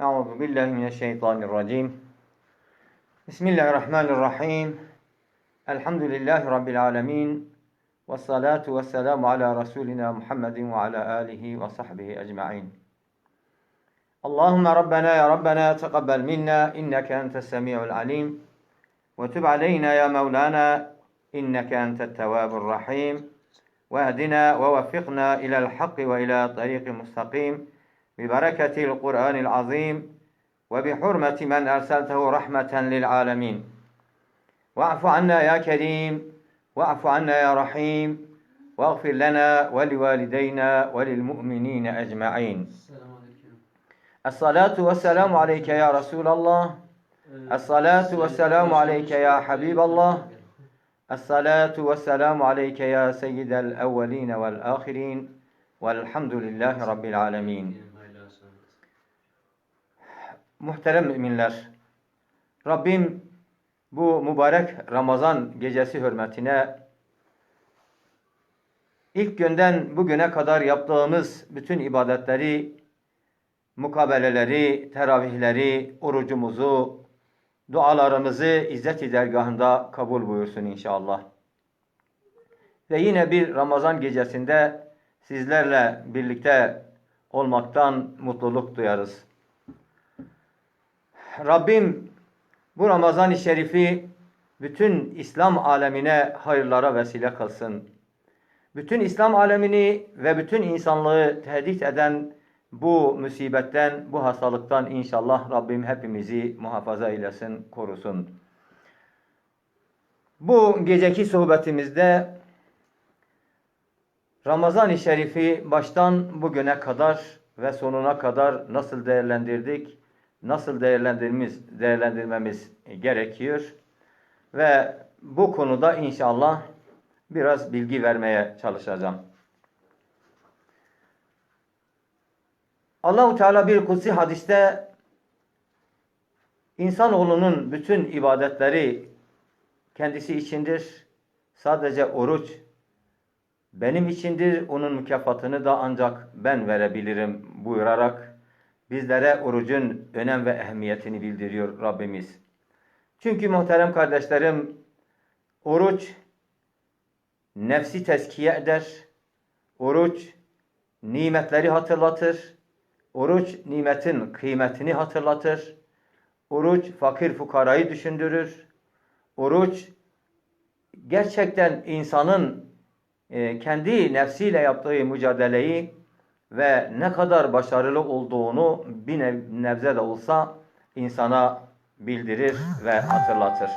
أعوذ بالله من الشيطان الرجيم. بسم الله الرحمن الرحيم. الحمد لله رب العالمين والصلاة والسلام على رسولنا محمد وعلى آله وصحبه أجمعين. اللهم ربنا يا ربنا تقبل منا إنك أنت السميع العليم. وتب علينا يا مولانا إنك أنت التواب الرحيم. واهدنا ووفقنا إلى الحق وإلى طريق مستقيم. ببركة القرآن العظيم وبحرمة من أرسلته رحمة للعالمين. واعف عنا يا كريم واعف عنا يا رحيم واغفر لنا ولوالدينا وللمؤمنين أجمعين. الصلاة والسلام عليك يا رسول الله. الصلاة والسلام عليك يا حبيب الله. الصلاة والسلام عليك يا سيد الأولين والآخرين. والحمد لله رب العالمين. Muhterem müminler, Rabbim bu mübarek Ramazan gecesi hürmetine ilk günden bugüne kadar yaptığımız bütün ibadetleri, mukabeleleri, teravihleri, orucumuzu, dualarımızı İzzet-i Dergahı'nda kabul buyursun inşallah. Ve yine bir Ramazan gecesinde sizlerle birlikte olmaktan mutluluk duyarız. Rabbim bu Ramazan-ı Şerif'i bütün İslam alemine hayırlara vesile kılsın. Bütün İslam alemini ve bütün insanlığı tehdit eden bu musibetten, bu hastalıktan inşallah Rabbim hepimizi muhafaza eylesin, korusun. Bu geceki sohbetimizde Ramazan-ı Şerif'i baştan bugüne kadar ve sonuna kadar nasıl değerlendirdik, nasıl değerlendirmemiz, değerlendirmemiz gerekiyor. Ve bu konuda inşallah biraz bilgi vermeye çalışacağım. Allahu Teala bir kutsi hadiste insanoğlunun bütün ibadetleri kendisi içindir. Sadece oruç benim içindir. Onun mükafatını da ancak ben verebilirim buyurarak bizlere orucun önem ve ehemmiyetini bildiriyor Rabbimiz. Çünkü muhterem kardeşlerim oruç nefsi teskiye eder. Oruç nimetleri hatırlatır. Oruç nimetin kıymetini hatırlatır. Oruç fakir fukarayı düşündürür. Oruç gerçekten insanın e, kendi nefsiyle yaptığı mücadeleyi ve ne kadar başarılı olduğunu bir nebze de olsa insana bildirir ve hatırlatır.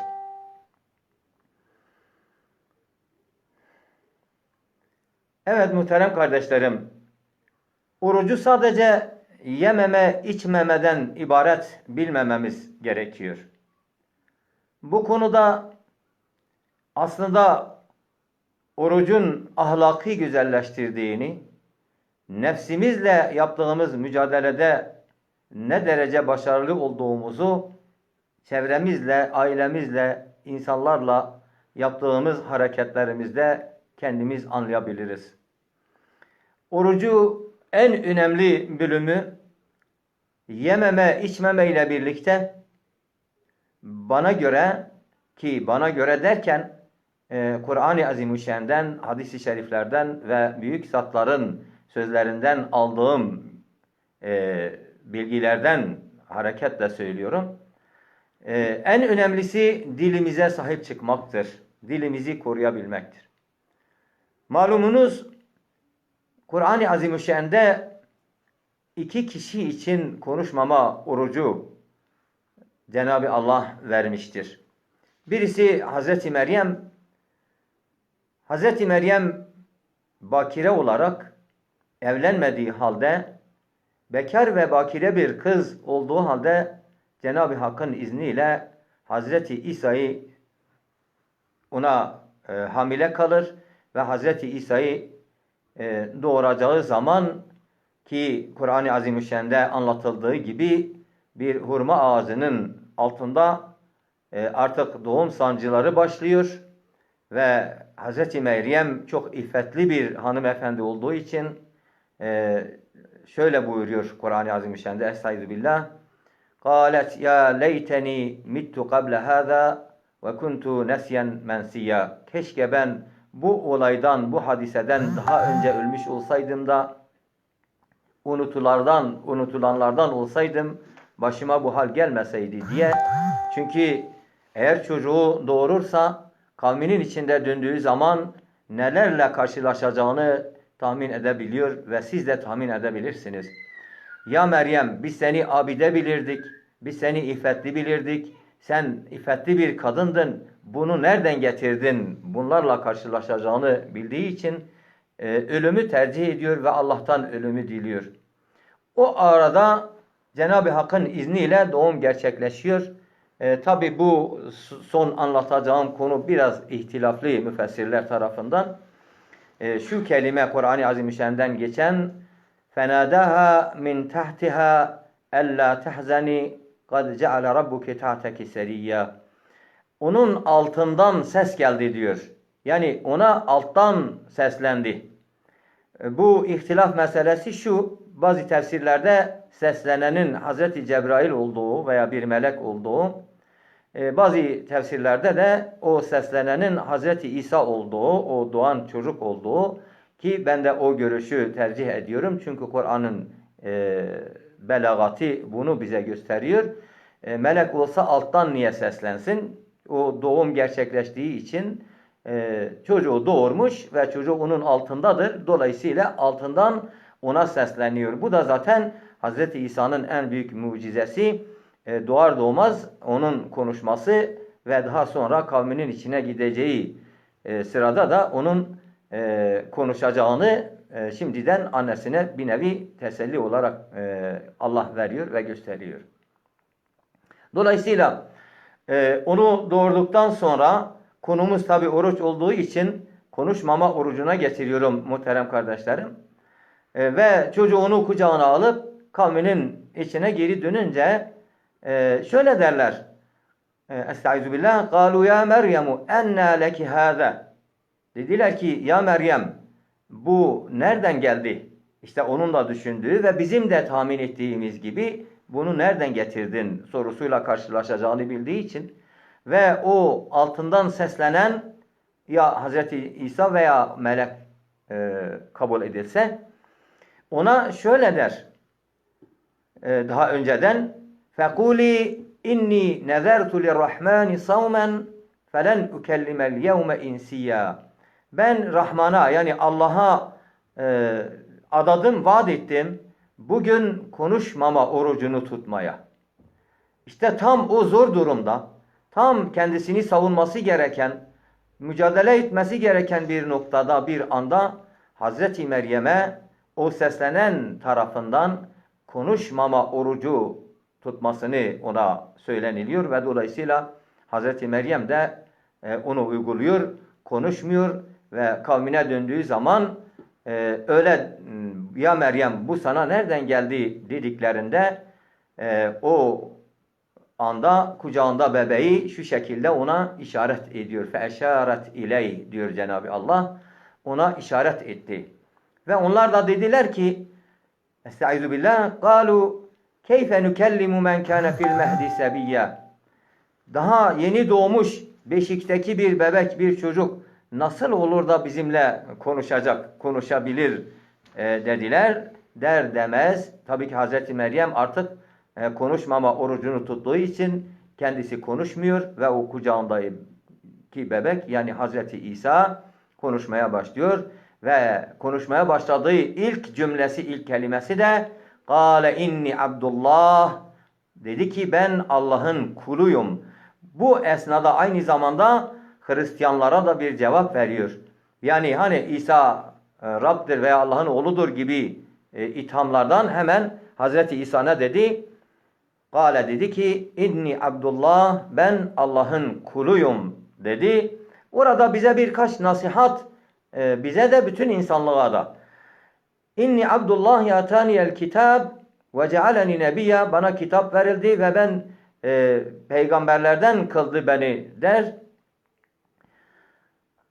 Evet muhterem kardeşlerim, orucu sadece yememe, içmemeden ibaret bilmememiz gerekiyor. Bu konuda aslında orucun ahlaki güzelleştirdiğini, nefsimizle yaptığımız mücadelede ne derece başarılı olduğumuzu çevremizle, ailemizle, insanlarla yaptığımız hareketlerimizde kendimiz anlayabiliriz. Orucu en önemli bölümü yememe, içmeme ile birlikte bana göre ki bana göre derken e, Kur'an-ı Azimüşşan'dan, hadis-i şeriflerden ve büyük zatların sözlerinden aldığım e, bilgilerden hareketle söylüyorum. E, en önemlisi dilimize sahip çıkmaktır. Dilimizi koruyabilmektir. Malumunuz Kur'an-ı Azimüşşan'da iki kişi için konuşmama orucu Cenab-ı Allah vermiştir. Birisi Hazreti Meryem. Hazreti Meryem bakire olarak evlenmediği halde bekar ve bakire bir kız olduğu halde Cenab-ı Hakk'ın izniyle Hazreti İsa'yı ona e, hamile kalır ve Hazreti İsa'yı e, doğuracağı zaman ki Kur'an-ı Azimüşşan'da anlatıldığı gibi bir hurma ağacının altında e, artık doğum sancıları başlıyor ve Hazreti Meryem çok iffetli bir hanımefendi olduğu için e, şöyle buyuruyor Kur'an-ı Azimüşşan'da Estaizu billah. قالت ya leyteni mittu qabla hâzâ ve kuntu nesyen mensiya. Keşke ben bu olaydan, bu hadiseden daha önce ölmüş olsaydım da unutulardan, unutulanlardan olsaydım başıma bu hal gelmeseydi diye. Çünkü eğer çocuğu doğurursa kavminin içinde döndüğü zaman nelerle karşılaşacağını tahmin edebiliyor ve siz de tahmin edebilirsiniz. Ya Meryem biz seni abide bilirdik, biz seni iffetli bilirdik, sen iffetli bir kadındın, bunu nereden getirdin? Bunlarla karşılaşacağını bildiği için e, ölümü tercih ediyor ve Allah'tan ölümü diliyor. O arada Cenab-ı Hakk'ın izniyle doğum gerçekleşiyor. E, Tabi bu son anlatacağım konu biraz ihtilaflı müfessirler tarafından e, şu kelime Kur'an-ı Azimüşşan'dan geçen fenadaha min tahtiha ella tehzeni kad ceale rabbuke tahteki seriyya onun altından ses geldi diyor. Yani ona alttan seslendi. E, bu ihtilaf meselesi şu, bazı tefsirlerde seslenenin Hz. Cebrail olduğu veya bir melek olduğu e, bazı tefsirlerde de o seslenenin Hazreti İsa olduğu, o doğan çocuk olduğu ki ben de o görüşü tercih ediyorum. Çünkü Kur'an'ın e, belagati bunu bize gösteriyor. E, melek olsa alttan niye seslensin? O doğum gerçekleştiği için e, çocuğu doğurmuş ve çocuğu onun altındadır. Dolayısıyla altından ona sesleniyor. Bu da zaten Hz. İsa'nın en büyük mucizesi. E, doğar doğmaz onun konuşması ve daha sonra kavminin içine gideceği e, sırada da onun e, konuşacağını e, şimdiden annesine bir nevi teselli olarak Allah veriyor ve gösteriyor. Dolayısıyla onu doğurduktan sonra konumuz tabi oruç olduğu için konuşmama orucuna getiriyorum muhterem kardeşlerim. E, ve çocuğu onu kucağına alıp kavminin içine geri dönünce e, şöyle derler. E, Estaizu billah. Kalu ya Meryemu enna leki hâze. Dediler ki ya Meryem bu nereden geldi? İşte onun da düşündüğü ve bizim de tahmin ettiğimiz gibi bunu nereden getirdin sorusuyla karşılaşacağını bildiği için ve o altından seslenen ya Hazreti İsa veya melek e, kabul edilse ona şöyle der e, daha önceden Fekuli inni nezertu lirrahmani savmen felen ukellimel yevme insiyya. Ben Rahman'a yani Allah'a e, adadım, vaat ettim. Bugün konuşmama orucunu tutmaya. İşte tam o zor durumda, tam kendisini savunması gereken, mücadele etmesi gereken bir noktada, bir anda Hazreti Meryem'e o seslenen tarafından konuşmama orucu tutmasını ona söyleniliyor ve dolayısıyla Hazreti Meryem de e, onu uyguluyor, konuşmuyor ve kavmine döndüğü zaman e, öyle ya Meryem bu sana nereden geldi dediklerinde e, o anda kucağında bebeği şu şekilde ona işaret ediyor. Feşaret iley diyor Cenab-ı Allah. Ona işaret etti. Ve onlar da dediler ki Estaizu billah. Kalu keyfe nukellimu men kana fil mehdi sebiyya. Daha yeni doğmuş beşikteki bir bebek, bir çocuk nasıl olur da bizimle konuşacak, konuşabilir e, dediler. Der demez. Tabii ki Hazreti Meryem artık e, konuşmama orucunu tuttuğu için kendisi konuşmuyor ve o kucağındaki bebek yani Hazreti İsa konuşmaya başlıyor ve konuşmaya başladığı ilk cümlesi, ilk kelimesi de Kale inni Abdullah dedi ki ben Allah'ın kuluyum. Bu esnada aynı zamanda Hristiyanlara da bir cevap veriyor. Yani hani İsa e, Rab'dir veya Allah'ın oğludur gibi e, ithamlardan hemen Hazreti İsa ne dedi? Kale dedi ki inni Abdullah ben Allah'ın kuluyum dedi. Orada bize birkaç nasihat e, bize de bütün insanlığa da. İnni Abdullah yataniyel kitab ve cealeni nebiyya bana kitap verildi ve ben e, peygamberlerden kıldı beni der.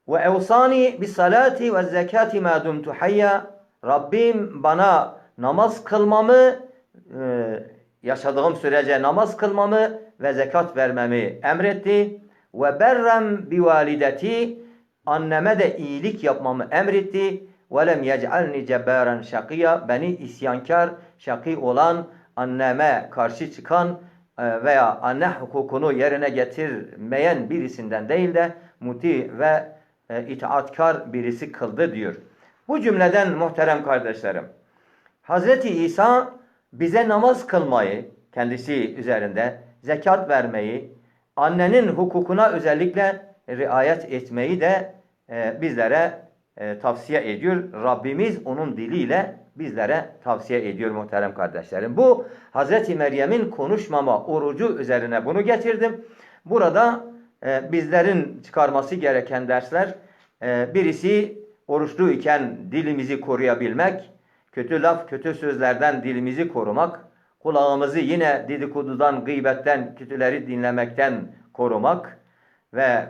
Ve evsani bis salati ve zekati ma dumtu hayya Rabbim bana namaz kılmamı e, yaşadığım sürece namaz kılmamı ve zekat vermemi emretti. Ve berrem bi valideti anneme de iyilik yapmamı emretti. Lem yec'alni cebbaran şakiya beni isyankar, şaki olan anneme karşı çıkan e, veya anne hukukunu yerine getirmeyen birisinden değil de muti ve e, itaatkar birisi kıldı diyor. Bu cümleden muhterem kardeşlerim, Hazreti İsa bize namaz kılmayı kendisi üzerinde, zekat vermeyi, annenin hukukuna özellikle riayet etmeyi de e, bizlere e, tavsiye ediyor. Rabbimiz onun diliyle bizlere tavsiye ediyor muhterem kardeşlerim. Bu Hazreti Meryem'in konuşmama orucu üzerine bunu getirdim. Burada e, bizlerin çıkarması gereken dersler e, birisi oruçlu iken dilimizi koruyabilmek, kötü laf, kötü sözlerden dilimizi korumak, kulağımızı yine dedikodudan, gıybetten, kötüleri dinlemekten korumak ve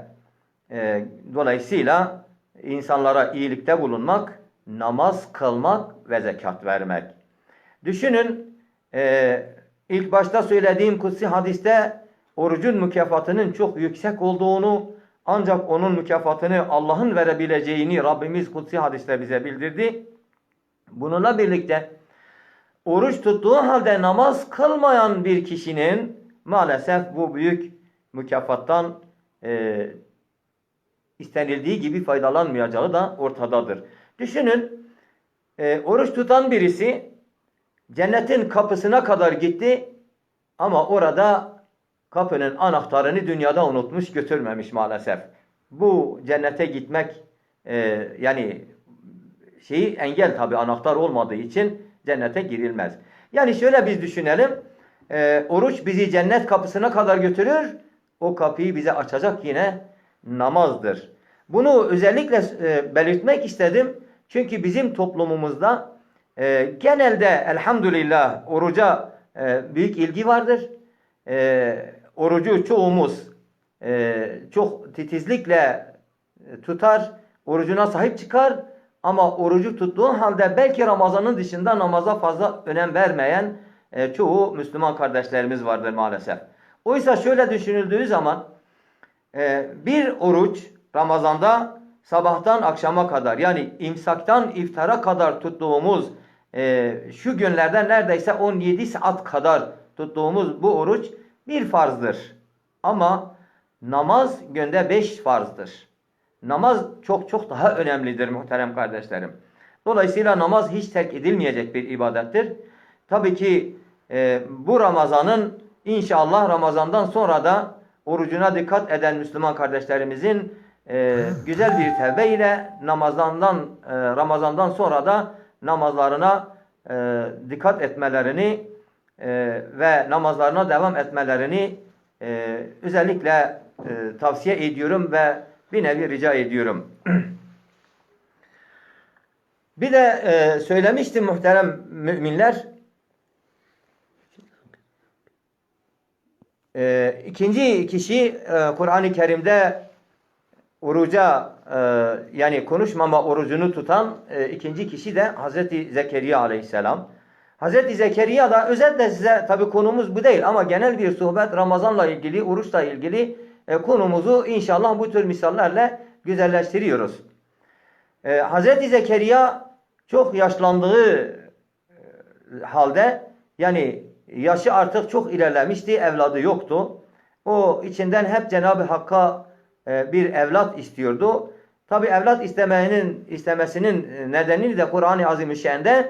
e, dolayısıyla insanlara iyilikte bulunmak, namaz kılmak ve zekat vermek. Düşünün e, ilk başta söylediğim kutsi hadiste orucun mükafatının çok yüksek olduğunu ancak onun mükafatını Allah'ın verebileceğini Rabbimiz kutsi hadiste bize bildirdi. Bununla birlikte oruç tuttuğu halde namaz kılmayan bir kişinin maalesef bu büyük mükafattan e, istenildiği gibi faydalanmayacağı da ortadadır. Düşünün e, oruç tutan birisi cennetin kapısına kadar gitti ama orada kapının anahtarını dünyada unutmuş götürmemiş maalesef. Bu cennete gitmek e, yani şeyi engel tabi anahtar olmadığı için cennete girilmez. Yani şöyle biz düşünelim. E, oruç bizi cennet kapısına kadar götürür. O kapıyı bize açacak yine namazdır. Bunu özellikle e, belirtmek istedim. Çünkü bizim toplumumuzda e, genelde elhamdülillah oruca e, büyük ilgi vardır. E, orucu çoğumuz e, çok titizlikle e, tutar, orucuna sahip çıkar. Ama orucu tuttuğu halde belki Ramazan'ın dışında namaza fazla önem vermeyen e, çoğu Müslüman kardeşlerimiz vardır maalesef. Oysa şöyle düşünüldüğü zaman e, bir oruç Ramazan'da sabahtan akşama kadar yani imsaktan iftara kadar tuttuğumuz e, şu günlerden neredeyse 17 saat kadar tuttuğumuz bu oruç bir farzdır. Ama namaz günde 5 farzdır. Namaz çok çok daha önemlidir muhterem kardeşlerim. Dolayısıyla namaz hiç terk edilmeyecek bir ibadettir. Tabii ki e, bu Ramazan'ın inşallah Ramazan'dan sonra da orucuna dikkat eden Müslüman kardeşlerimizin e, güzel bir tevbe ile namazdan e, Ramazan'dan sonra da namazlarına e, dikkat etmelerini e, ve namazlarına devam etmelerini e, özellikle e, tavsiye ediyorum ve bir nevi rica ediyorum. bir de e, söylemiştim muhterem müminler. E, ikinci kişi e, Kur'an-ı Kerim'de oruca e, yani konuşmama orucunu tutan e, ikinci kişi de Hazreti Zekeriya aleyhisselam. Hazreti Zekeriya da özetle size tabi konumuz bu değil ama genel bir sohbet Ramazan'la ilgili, oruçla ilgili konumuzu inşallah bu tür misallerle güzelleştiriyoruz. Hazreti Zekeriya çok yaşlandığı halde yani yaşı artık çok ilerlemişti, evladı yoktu. O içinden hep Cenab-ı Hakk'a e, bir evlat istiyordu. Tabi evlat istemenin istemesinin nedeni de Kur'an-ı Azimüşşan'da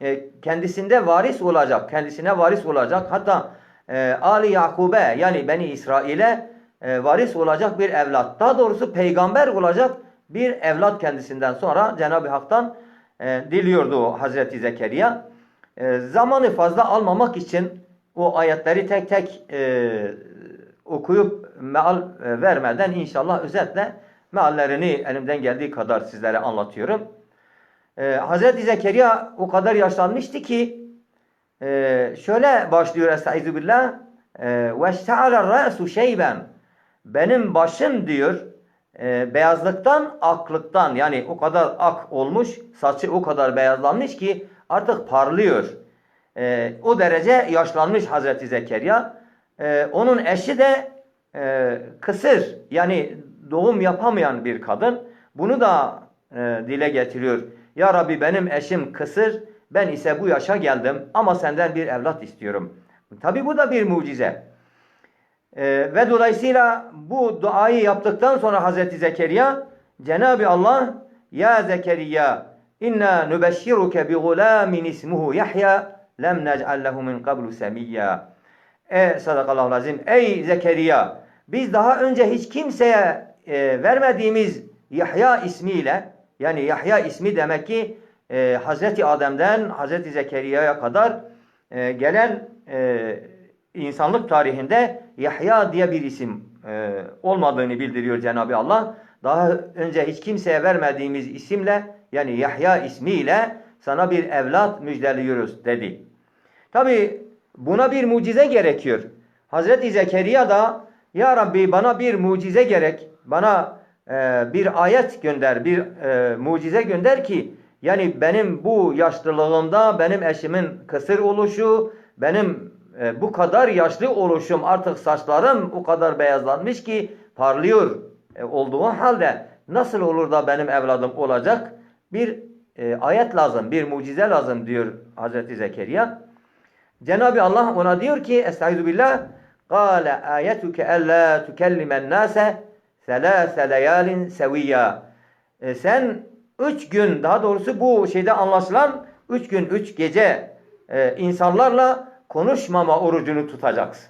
e, kendisinde varis olacak, kendisine varis olacak. Hatta e, Ali Yakub'e yani Beni İsrail'e e, varis olacak bir evlat. Daha doğrusu peygamber olacak bir evlat kendisinden sonra Cenab-ı Hak'tan e, diliyordu Hazreti Zekeriya. E, zamanı fazla almamak için o ayetleri tek tek e, okuyup meal e, vermeden inşallah özetle meallerini elimden geldiği kadar sizlere anlatıyorum. Ee, Hazreti Zekeriya o kadar yaşlanmıştı ki e, şöyle başlıyor Estaizu billah وَاشْتَعَلَ الرَّأْسُ شَيْبًا Benim başım diyor e, beyazlıktan aklıktan yani o kadar ak olmuş saçı o kadar beyazlanmış ki artık parlıyor. E, o derece yaşlanmış Hazreti Zekeriya. E, onun eşi de e, kısır yani doğum yapamayan bir kadın. Bunu da e, dile getiriyor. Ya Rabbi benim eşim kısır, ben ise bu yaşa geldim ama senden bir evlat istiyorum. Tabi bu da bir mucize. E, ve dolayısıyla bu duayı yaptıktan sonra Hazreti Zekeriya Cenab-ı Allah Ya Zekeriya inna nübeşşiruke bi gulamin ismuhu Yahya lem nec'al lehu min qablu semiyya. E sadakallahu lazim. Ey Zekeriya biz daha önce hiç kimseye e, vermediğimiz Yahya ismiyle yani Yahya ismi demek ki e, Hazreti Adem'den Hazreti Zekeriya'ya kadar e, gelen e, insanlık tarihinde Yahya diye bir isim e, olmadığını bildiriyor Cenab-ı Allah. Daha önce hiç kimseye vermediğimiz isimle yani Yahya ismiyle sana bir evlat müjdeliyoruz dedi. Tabi buna bir mucize gerekiyor. Hazreti Zekeriya da Ya Rabbi bana bir mucize gerek. Bana e, bir ayet gönder, bir e, mucize gönder ki yani benim bu yaşlılığımda benim eşimin kısır oluşu, benim e, bu kadar yaşlı oluşum artık saçlarım o kadar beyazlanmış ki parlıyor e, olduğu halde nasıl olur da benim evladım olacak? bir e, ayet lazım, bir mucize lazım diyor Hazreti Zekeriya. Cenab-ı Allah ona diyor ki Estaizu billah Kale ayetuke ella tükellimen nase selase leyalin seviyya e, Sen üç gün daha doğrusu bu şeyde anlaşılan üç gün üç gece e, insanlarla konuşmama orucunu tutacaksın.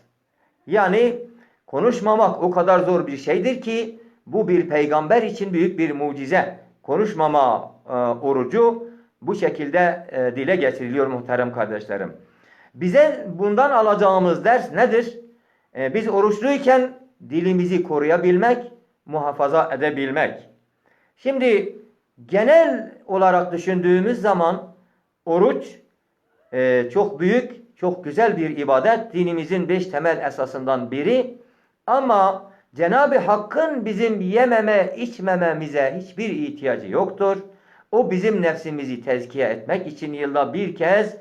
Yani konuşmamak o kadar zor bir şeydir ki bu bir peygamber için büyük bir mucize. Konuşmama e, orucu bu şekilde e, dile getiriliyor muhterem kardeşlerim. Bize bundan alacağımız ders nedir? E, biz oruçluyken dilimizi koruyabilmek, muhafaza edebilmek. Şimdi genel olarak düşündüğümüz zaman oruç e, çok büyük, çok güzel bir ibadet. Dinimizin beş temel esasından biri. Ama Cenab-ı Hakk'ın bizim yememe, içmememize hiçbir ihtiyacı yoktur. O bizim nefsimizi tezkiye etmek için yılda bir kez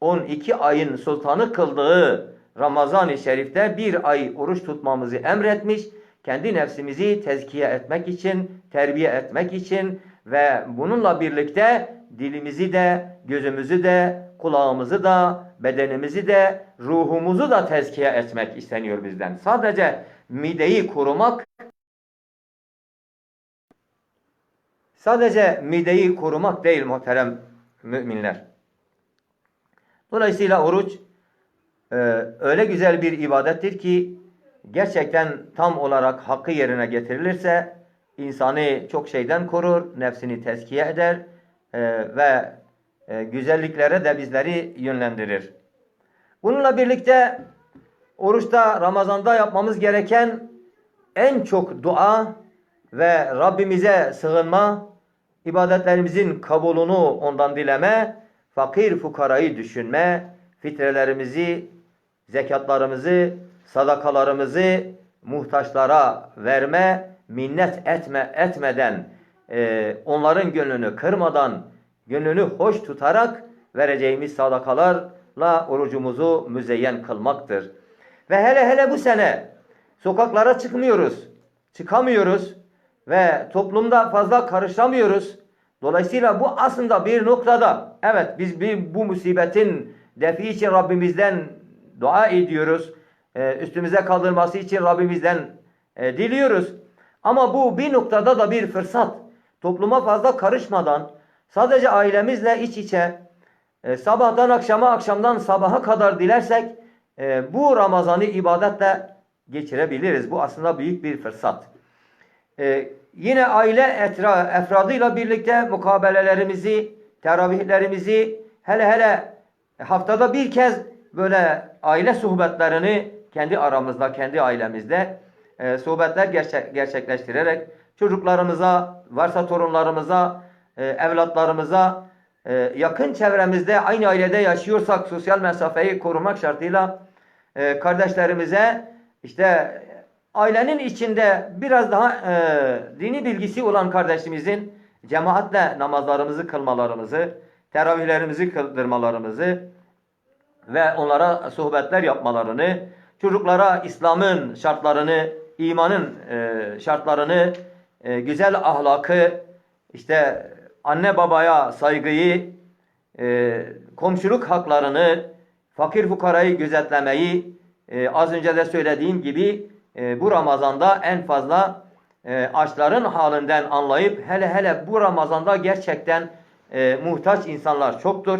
12 ayın sultanı kıldığı Ramazan-ı Şerif'te bir ay oruç tutmamızı emretmiş. Kendi nefsimizi tezkiye etmek için, terbiye etmek için ve bununla birlikte dilimizi de, gözümüzü de, kulağımızı da, bedenimizi de, ruhumuzu da tezkiye etmek isteniyor bizden. Sadece mideyi korumak sadece mideyi korumak değil muhterem müminler. Dolayısıyla oruç e, öyle güzel bir ibadettir ki gerçekten tam olarak hakkı yerine getirilirse insanı çok şeyden korur, nefsini tezkiye eder e, ve e, güzelliklere de bizleri yönlendirir. Bununla birlikte oruçta Ramazan'da yapmamız gereken en çok dua ve Rabbimize sığınma, ibadetlerimizin kabulunu ondan dileme, fakir fukarayı düşünme, fitrelerimizi, zekatlarımızı, sadakalarımızı muhtaçlara verme, minnet etme etmeden, e, onların gönlünü kırmadan, gönlünü hoş tutarak vereceğimiz sadakalarla orucumuzu müzeyyen kılmaktır. Ve hele hele bu sene sokaklara çıkmıyoruz, çıkamıyoruz ve toplumda fazla karışamıyoruz. Dolayısıyla bu aslında bir noktada evet biz bir, bu musibetin defi için Rabbimizden dua ediyoruz. Ee, üstümüze kaldırması için Rabbimizden e, diliyoruz. Ama bu bir noktada da bir fırsat. Topluma fazla karışmadan sadece ailemizle iç içe e, sabahtan akşama akşamdan sabaha kadar dilersek e, bu Ramazan'ı ibadetle geçirebiliriz. Bu aslında büyük bir fırsat. E, yine aile etra, efradıyla birlikte mukabelelerimizi, teravihlerimizi hele hele haftada bir kez böyle aile sohbetlerini kendi aramızda, kendi ailemizde e, sohbetler gerçek, gerçekleştirerek çocuklarımıza, varsa torunlarımıza, e, evlatlarımıza, e, yakın çevremizde aynı ailede yaşıyorsak sosyal mesafeyi korumak şartıyla e, kardeşlerimize işte ailenin içinde biraz daha e, dini bilgisi olan kardeşimizin cemaatle namazlarımızı kılmalarımızı, teravihlerimizi kıldırmalarımızı ve onlara sohbetler yapmalarını, çocuklara İslam'ın şartlarını, imanın e, şartlarını, e, güzel ahlakı, işte anne babaya saygıyı, e, komşuluk haklarını, fakir fukarayı gözetlemeyi, e, az önce de söylediğim gibi e, bu Ramazan'da en fazla e, açların halinden anlayıp hele hele bu Ramazan'da gerçekten e, muhtaç insanlar çoktur.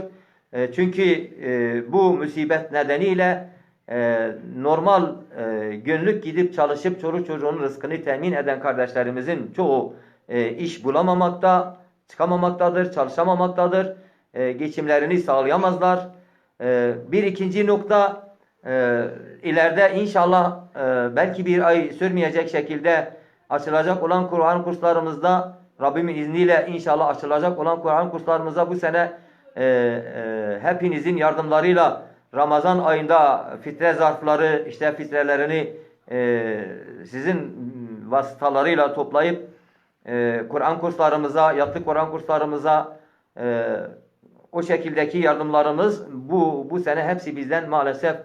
E, çünkü e, bu musibet nedeniyle e, normal e, günlük gidip çalışıp çoluk çocuğun rızkını temin eden kardeşlerimizin çoğu e, iş bulamamakta, çıkamamaktadır, çalışamamaktadır. E, geçimlerini sağlayamazlar. E, bir ikinci nokta e, ileride inşallah e, belki bir ay sürmeyecek şekilde açılacak olan Kur'an kurslarımızda Rabbimin izniyle inşallah açılacak olan Kur'an kurslarımızda bu sene e, e, hepinizin yardımlarıyla Ramazan ayında fitre zarfları işte fitrelerini e, sizin vasıtalarıyla toplayıp e, Kur'an kurslarımıza, yatlı Kur'an kurslarımıza e, o şekildeki yardımlarımız bu bu sene hepsi bizden maalesef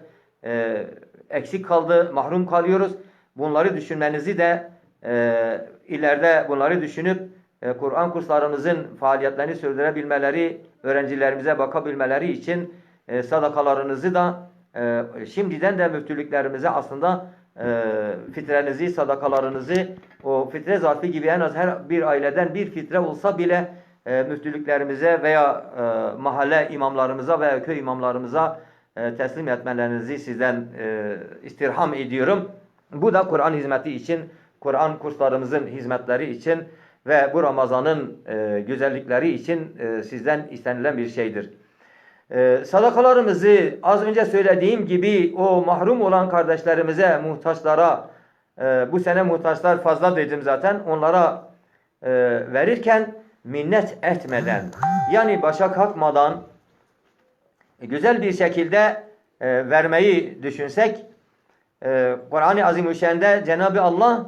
e, eksik kaldı, mahrum kalıyoruz. Bunları düşünmenizi de e, ileride bunları düşünüp e, Kur'an kurslarımızın faaliyetlerini sürdürebilmeleri, öğrencilerimize bakabilmeleri için e, sadakalarınızı da e, şimdiden de müftülüklerimize aslında e, fitrenizi, sadakalarınızı o fitre zarfı gibi en az her bir aileden bir fitre olsa bile e, müftülüklerimize veya e, mahalle imamlarımıza veya köy imamlarımıza e, teslim etmelerinizi sizden e, istirham ediyorum. Bu da Kur'an hizmeti için, Kur'an kurslarımızın hizmetleri için ve bu Ramazan'ın e, güzellikleri için e, sizden istenilen bir şeydir. E, sadakalarımızı az önce söylediğim gibi o mahrum olan kardeşlerimize, muhtaçlara, e, bu sene muhtaçlar fazla dedim zaten, onlara e, verirken minnet etmeden, yani başa kalkmadan, e, güzel bir şekilde e, vermeyi düşünsek, e, Kur'an-ı Azimüşşan'da Cenab-ı Allah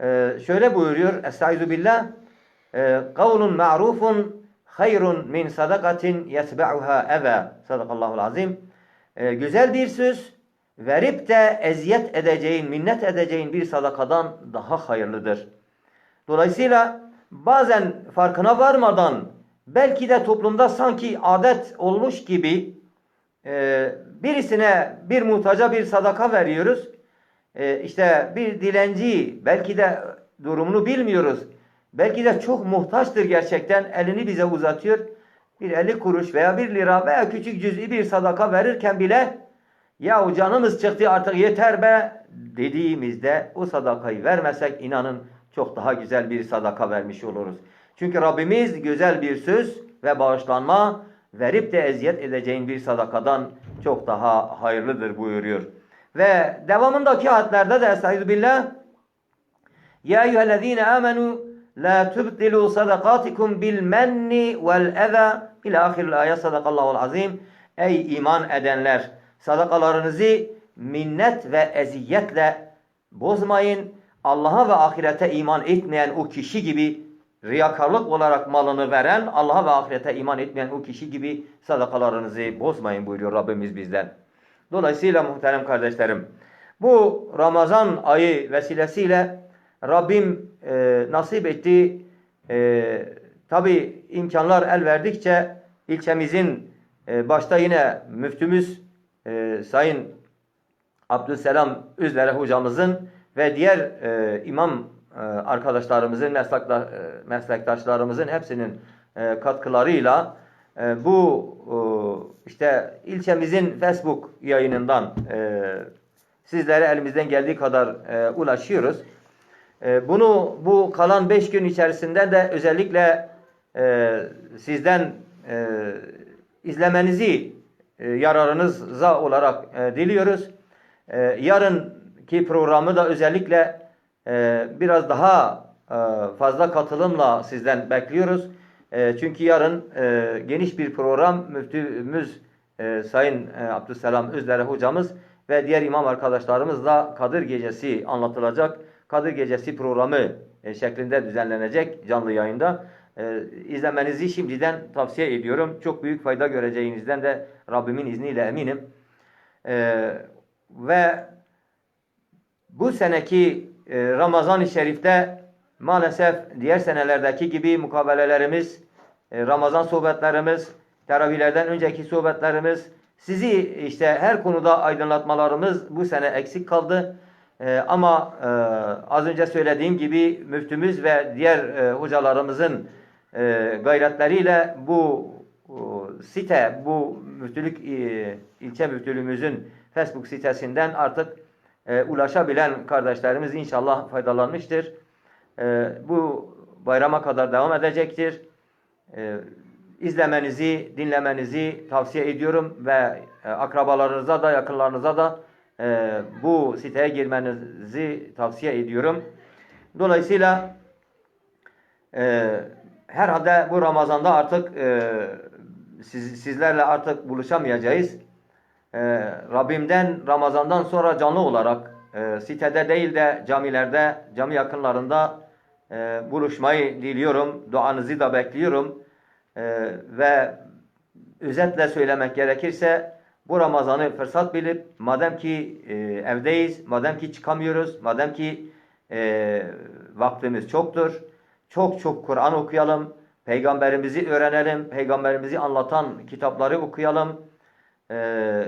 e, şöyle buyuruyor, Estaizu billah, e, kavlun ma'rufun hayrun min sadakatin yetbe'uha eve. Sadakallahul azim. E, güzel bir söz, verip de eziyet edeceğin, minnet edeceğin bir sadakadan daha hayırlıdır. Dolayısıyla bazen farkına varmadan belki de toplumda sanki adet olmuş gibi e, birisine bir muhtaca bir sadaka veriyoruz. E, işte bir dilenci belki de durumunu bilmiyoruz. Belki de çok muhtaçtır gerçekten elini bize uzatıyor. Bir 50 kuruş veya bir lira veya küçük cüz'i bir sadaka verirken bile ya canımız çıktı artık yeter be dediğimizde o sadakayı vermesek inanın çok daha güzel bir sadaka vermiş oluruz. Çünkü Rabbimiz güzel bir söz ve bağışlanma verip de eziyet edeceğin bir sadakadan çok daha hayırlıdır buyuruyor. Ve devamındaki ayetlerde de Estaizu billah Ya eyyühellezine amenu la tubtilu sadakatikum bil menni vel eza ila ahiril ayet sadakallahu azim Ey iman edenler sadakalarınızı minnet ve eziyetle bozmayın. Allah'a ve ahirete iman etmeyen o kişi gibi riyakarlık olarak malını veren Allah'a ve ahirete iman etmeyen o kişi gibi sadakalarınızı bozmayın buyuruyor Rabbimiz bizden. Dolayısıyla muhterem kardeşlerim bu Ramazan ayı vesilesiyle Rabbim e, nasip etti. E, Tabi imkanlar el verdikçe ilçemizin e, başta yine müftümüz e, Sayın Abdüselam Üzlere hocamızın ve diğer e, imam e, arkadaşlarımızın, meslekta, e, meslektaşlarımızın hepsinin e, katkılarıyla e, bu e, işte ilçemizin Facebook yayınından e, sizlere elimizden geldiği kadar e, ulaşıyoruz. E, bunu bu kalan beş gün içerisinde de özellikle e, sizden e, izlemenizi e, yararınıza olarak e, diliyoruz. E, yarınki programı da özellikle e, biraz daha e, fazla katılımla sizden bekliyoruz. E, çünkü yarın e, geniş bir program müftümüz e, Sayın e, Abdüsselam Özlere hocamız ve diğer imam arkadaşlarımızla Kadir Gecesi anlatılacak. Kadir Gecesi programı e, şeklinde düzenlenecek canlı yayında. e, izlemenizi şimdiden tavsiye ediyorum. Çok büyük fayda göreceğinizden de Rabbimin izniyle eminim. E, ve bu seneki e, Ramazan-ı Şerif'te maalesef diğer senelerdeki gibi mukabelelerimiz, e, Ramazan sohbetlerimiz, teravihlerden önceki sohbetlerimiz, sizi işte her konuda aydınlatmalarımız bu sene eksik kaldı. E, ama az önce söylediğim gibi müftümüz ve diğer hocalarımızın gayretleriyle bu site, bu müftülük ilçe müftülüğümüzün Facebook sitesinden artık e, ulaşabilen kardeşlerimiz inşallah faydalanmıştır. E, bu bayrama kadar devam edecektir. E, izlemenizi, dinlemenizi tavsiye ediyorum ve e, akrabalarınıza da yakınlarınıza da e, bu siteye girmenizi tavsiye ediyorum. Dolayısıyla e, herhalde bu Ramazan'da artık e, siz, sizlerle artık buluşamayacağız. E, Rabbimden Ramazan'dan sonra canlı olarak e, sitede değil de camilerde, cami yakınlarında e, buluşmayı diliyorum. Duanızı da bekliyorum. E, ve özetle söylemek gerekirse bu Ramazan'ı fırsat bilip madem ki e, evdeyiz, madem ki çıkamıyoruz, madem ki e, vaktimiz çoktur, çok çok Kur'an okuyalım, peygamberimizi öğrenelim, peygamberimizi anlatan kitapları okuyalım. E,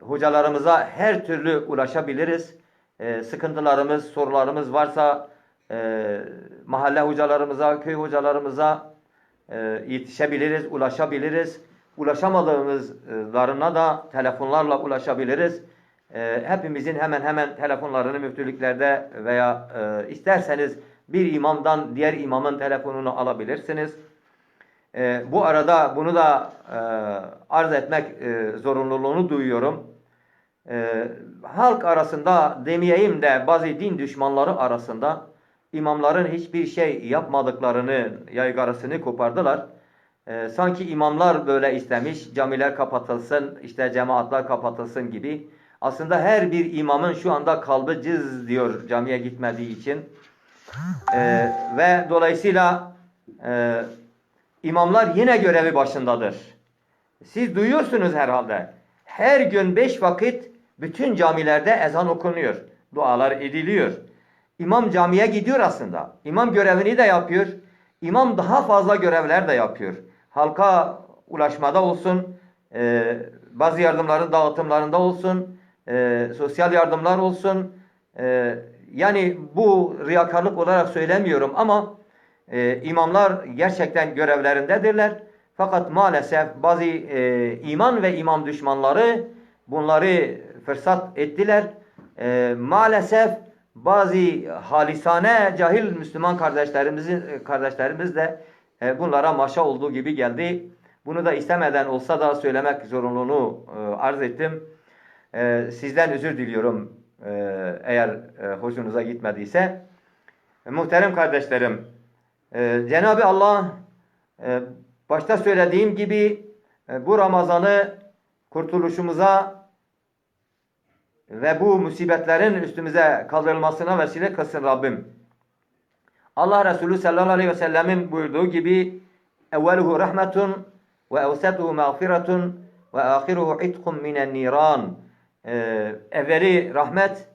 hocalarımıza her türlü ulaşabiliriz. E, sıkıntılarımız, sorularımız varsa e, mahalle hocalarımıza, köy hocalarımıza e, yetişebiliriz, ulaşabiliriz. Ulaşamadığımızlarına da telefonlarla ulaşabiliriz. E, hepimizin hemen hemen telefonlarını müftülüklerde veya e, isterseniz bir imamdan diğer imamın telefonunu alabilirsiniz. E, bu arada bunu da e, arz etmek e, zorunluluğunu duyuyorum. E, halk arasında demeyeyim de bazı din düşmanları arasında imamların hiçbir şey yapmadıklarını yaygarasını kopardılar. E, sanki imamlar böyle istemiş, camiler kapatılsın, işte cemaatler kapatılsın gibi. Aslında her bir imamın şu anda kalbi cız diyor camiye gitmediği için. E, ve dolayısıyla e, imamlar yine görevi başındadır. Siz duyuyorsunuz herhalde. Her gün beş vakit bütün camilerde ezan okunuyor. Dualar ediliyor. İmam camiye gidiyor aslında. İmam görevini de yapıyor. İmam daha fazla görevler de yapıyor. Halka ulaşmada olsun, e, bazı yardımların dağıtımlarında olsun, e, sosyal yardımlar olsun. E, yani bu riyakarlık olarak söylemiyorum ama e, imamlar gerçekten görevlerindedirler. Fakat maalesef bazı e, iman ve imam düşmanları bunları fırsat ettiler. E, maalesef bazı halisane cahil Müslüman kardeşlerimizin kardeşlerimiz de e, bunlara maşa olduğu gibi geldi. Bunu da istemeden olsa da söylemek zorunluluğunu e, arz ettim. E, sizden özür diliyorum e, eğer e, hoşunuza gitmediyse. E, muhterem kardeşlerim, e, Cenab-ı Allah e, başta söylediğim gibi e, bu Ramazan'ı kurtuluşumuza ve bu musibetlerin üstümüze kaldırılmasına vesile kılsın Rabbim. Allah Resulü sallallahu aleyhi ve sellemin buyurduğu gibi evveluhu rahmetun ve evsetuhu mağfiretun ve ahiruhu itkun minen niran. Ee, evveli rahmet,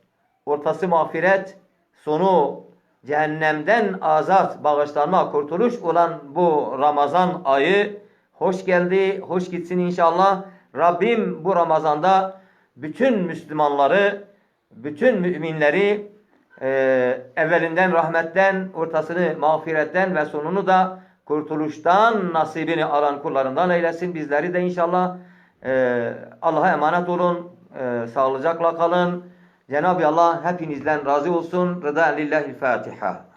ortası mağfiret, sonu cehennemden azat, bağışlanma, kurtuluş olan bu Ramazan ayı hoş geldi, hoş gitsin inşallah. Rabbim bu Ramazan'da bütün Müslümanları, bütün müminleri e, evvelinden rahmetten, ortasını mağfiretten ve sonunu da kurtuluştan nasibini alan kullarından eylesin. Bizleri de inşallah e, Allah'a emanet olun, e, sağlıcakla kalın. Cenab-ı Allah hepinizden razı olsun. Rıda lillahi'l Fatiha.